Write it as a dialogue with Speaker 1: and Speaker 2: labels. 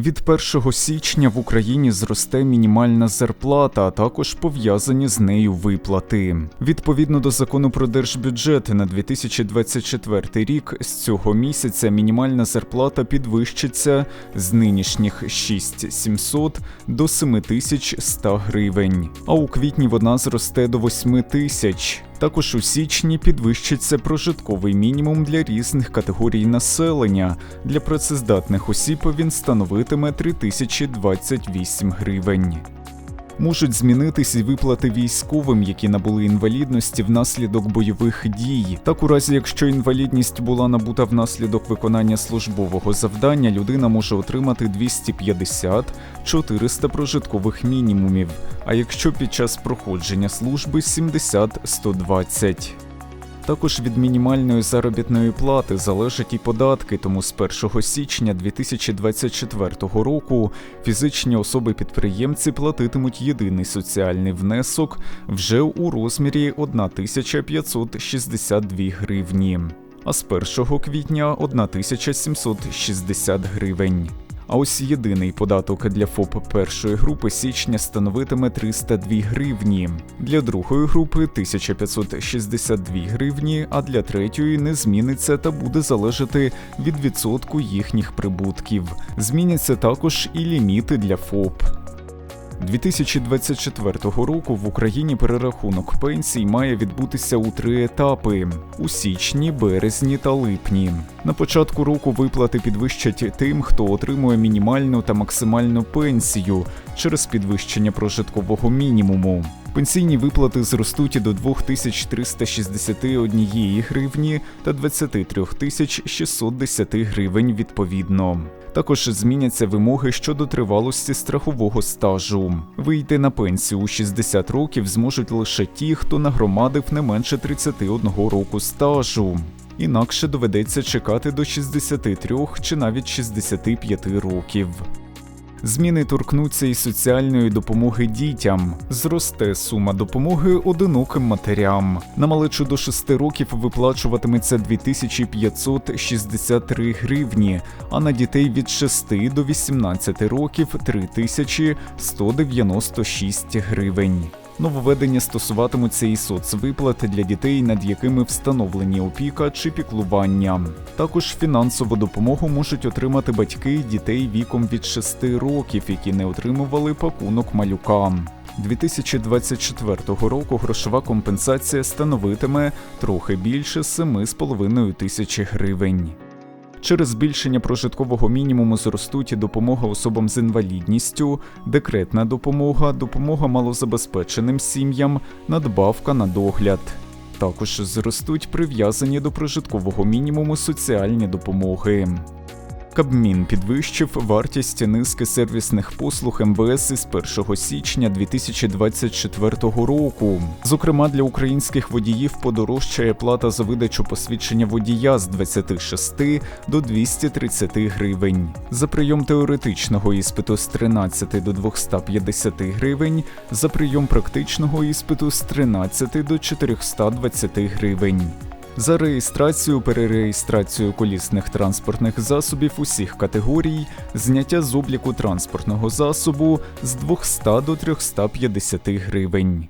Speaker 1: Від 1 січня в Україні зросте мінімальна зарплата, а також пов'язані з нею виплати. Відповідно до закону про держбюджет на 2024 рік, з цього місяця мінімальна зарплата підвищиться з нинішніх 6700 до 7100 гривень, а у квітні вона зросте до 8 тисяч. Також у січні підвищиться прожитковий мінімум для різних категорій населення. Для працездатних осіб він становитиме 3028 гривень. Можуть змінитись і виплати військовим, які набули інвалідності внаслідок бойових дій. Так, у разі, якщо інвалідність була набута внаслідок виконання службового завдання, людина може отримати 250-400 прожиткових мінімумів. А якщо під час проходження служби 70-120. Також від мінімальної заробітної плати залежать і податки, тому з 1 січня 2024 року фізичні особи-підприємці платитимуть єдиний соціальний внесок вже у розмірі 1562 гривні, а з 1 квітня 1760 гривень. А ось єдиний податок для ФОП першої групи січня становитиме 302 гривні, для другої групи 1562 гривні, а для третьої не зміниться та буде залежати від відсотку їхніх прибутків. Зміняться також і ліміти для ФОП. 2024 року в Україні перерахунок пенсій має відбутися у три етапи: у січні, березні та липні. На початку року виплати підвищать тим, хто отримує мінімальну та максимальну пенсію через підвищення прожиткового мінімуму. Пенсійні виплати зростуть до 2361 гривні та 23 610 гривень відповідно. Також зміняться вимоги щодо тривалості страхового стажу. Вийти на пенсію у 60 років зможуть лише ті, хто нагромадив не менше 31 року стажу. Інакше доведеться чекати до 63 чи навіть 65 років. Зміни торкнуться і соціальної допомоги дітям. Зросте сума допомоги одиноким матерям. На малечу до 6 років виплачуватиметься 2563 гривні, а на дітей від 6 до 18 років 3196 гривень. Нововведення стосуватимуться і соцвиплат для дітей, над якими встановлені опіка чи піклування. Також фінансову допомогу можуть отримати батьки дітей віком від 6 років, які не отримували пакунок малюка. 2024 року грошова компенсація становитиме трохи більше 7,5 тисячі гривень. Через збільшення прожиткового мінімуму зростуть і допомога особам з інвалідністю, декретна допомога, допомога малозабезпеченим сім'ям, надбавка на догляд. Також зростуть прив'язані до прожиткового мінімуму соціальні допомоги. Кабмін підвищив вартість низки сервісних послуг МВС із 1 січня 2024 року. Зокрема, для українських водіїв подорожчає плата за видачу посвідчення водія з 26 до 230 гривень. За прийом теоретичного іспиту з 13 до 250 гривень, за прийом практичного іспиту з 13 до 420 гривень за реєстрацію, перереєстрацію колісних транспортних засобів усіх категорій, зняття з обліку транспортного засобу з 200 до 350 гривень.